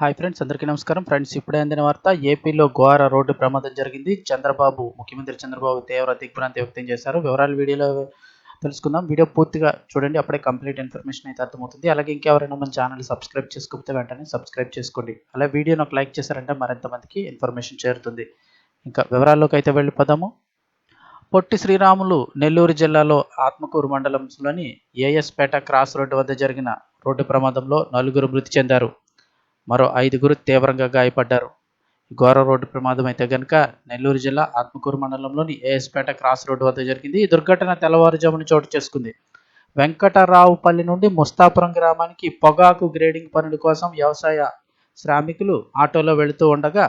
Hi friends అందరికీ నమస్కారం. Friends ఇప్పుడే అందిన వార్త ఏపీలో ఘోర రోడ్డు ప్రమాదం జరిగింది. చంద్రబాబు ముఖ్యమంత్రి చంద్రబాబు తీవ్ర దిగ్భ్రాంతి వ్యక్తం చేశారు. వివరాలు వీడియోలో తెలుసుకుందాం. వీడియో పూర్తిగా చూడండి అప్పుడే కంప్లీట్ ఇన్ఫర్మేషన్ అయితే అర్థమవుతుంది. అలాగే ఇంకెవరైనా మన ఛానల్ సబ్స్క్రైబ్ చేసుకోకపోతే వెంటనే సబ్స్క్రైబ్ చేసుకోండి. అలా వీడియోని ఒక లైక్ చేశారంటే మరింతమందికి ఇన్ఫర్మేషన్ చేరుతుంది. ఇంకా వివరాల్లోకి అయితే వెళ్ళిపోదాము. పొట్టి శ్రీరాములు నెల్లూరు జిల్లాలో ఆత్మకూరు మండలంలోని ఏఎస్పేట క్రాస్ రోడ్డు వద్ద జరిగిన రోడ్డు ప్రమాదంలో నలుగురు మృతి చెందారు. మరో ఐదుగురు తీవ్రంగా గాయపడ్డారు. ఘోర రోడ్డు ప్రమాదం అయితే కనుక నెల్లూరు జిల్లా ఆత్మకూరు మండలంలోని ఏఎస్పేట క్రాస్ రోడ్డు వద్ద జరిగింది. ఈ దుర్ఘటన తెల్లవారుజామున చోటు చేసుకుంది. వెంకటరావుపల్లి నుండి ముస్తాపురం గ్రామానికి పొగాకు గ్రేడింగ్ పనుల కోసం వ్యవసాయ శ్రామికులు ఆటోలో వెళుతూ ఉండగా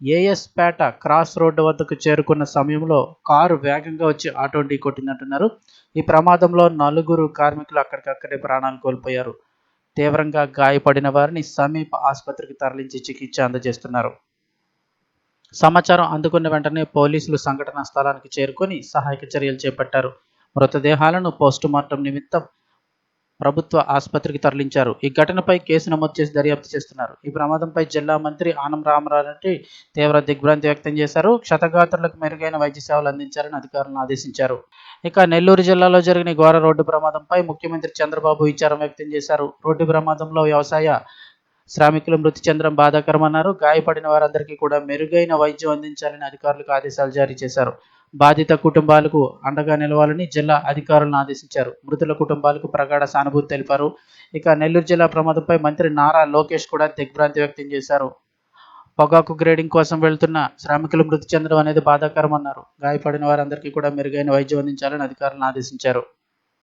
ఏఎస్పేట క్రాస్ రోడ్డు వద్దకు చేరుకున్న సమయంలో కారు వేగంగా వచ్చి ఆటో ఢీ కొట్టిందంటున్నారు ఈ ప్రమాదంలో నలుగురు కార్మికులు అక్కడికక్కడే ప్రాణాలు కోల్పోయారు. తీవ్రంగా గాయపడిన వారిని సమీప ఆసుపత్రికి తరలించి చికిత్స అందజేస్తున్నారు. సమాచారం అందుకున్న వెంటనే పోలీసులు సంఘటనా స్థలానికి చేరుకొని సహాయక చర్యలు చేపట్టారు. మృతదేహాలను పోస్టుమార్టం నిమిత్తం ప్రభుత్వ ఆసుపత్రికి తరలించారు. ఈ ఘటనపై కేసు నమోదు చేసి దర్యాప్తు చేస్తున్నారు. ఈ ప్రమాదంపై జిల్లా మంత్రి ఆనం రామరారెడ్డి తీవ్ర దిగ్భ్రాంతి వ్యక్తం చేశారు. క్షతగాత్రులకు మెరుగైన వైద్య సేవలు అందించాలని అధికారులను ఆదేశించారు. ఇక నెల్లూరు జిల్లాలో జరిగిన ఘోర రోడ్డు ప్రమాదంపై ముఖ్యమంత్రి చంద్రబాబు విచారం వ్యక్తం చేశారు. రోడ్డు ప్రమాదంలో వ్యవసాయ శ్రామికులు మృతి చెందడం బాధాకరమన్నారు. గాయపడిన వారందరికీ కూడా మెరుగైన వైద్యం అందించాలని అధికారులకు ఆదేశాలు జారీ చేశారు. బాధిత కుటుంబాలకు అండగా నిలవాలని జిల్లా అధికారులను ఆదేశించారు. మృతుల కుటుంబాలకు ప్రగాఢ సానుభూతి తెలిపారు. ఇక నెల్లూరు జిల్లా ప్రమాదంపై మంత్రి నారా లోకేష్ కూడా దిగ్భ్రాంతి వ్యక్తం చేశారు. పొగాకు గ్రేడింగ్ కోసం వెళ్తున్న శ్రామికులు మృతి చెందడం అనేది బాధాకరమన్నారు. గాయపడిన వారందరికీ కూడా మెరుగైన వైద్యం అందించాలని అధికారులను ఆదేశించారు.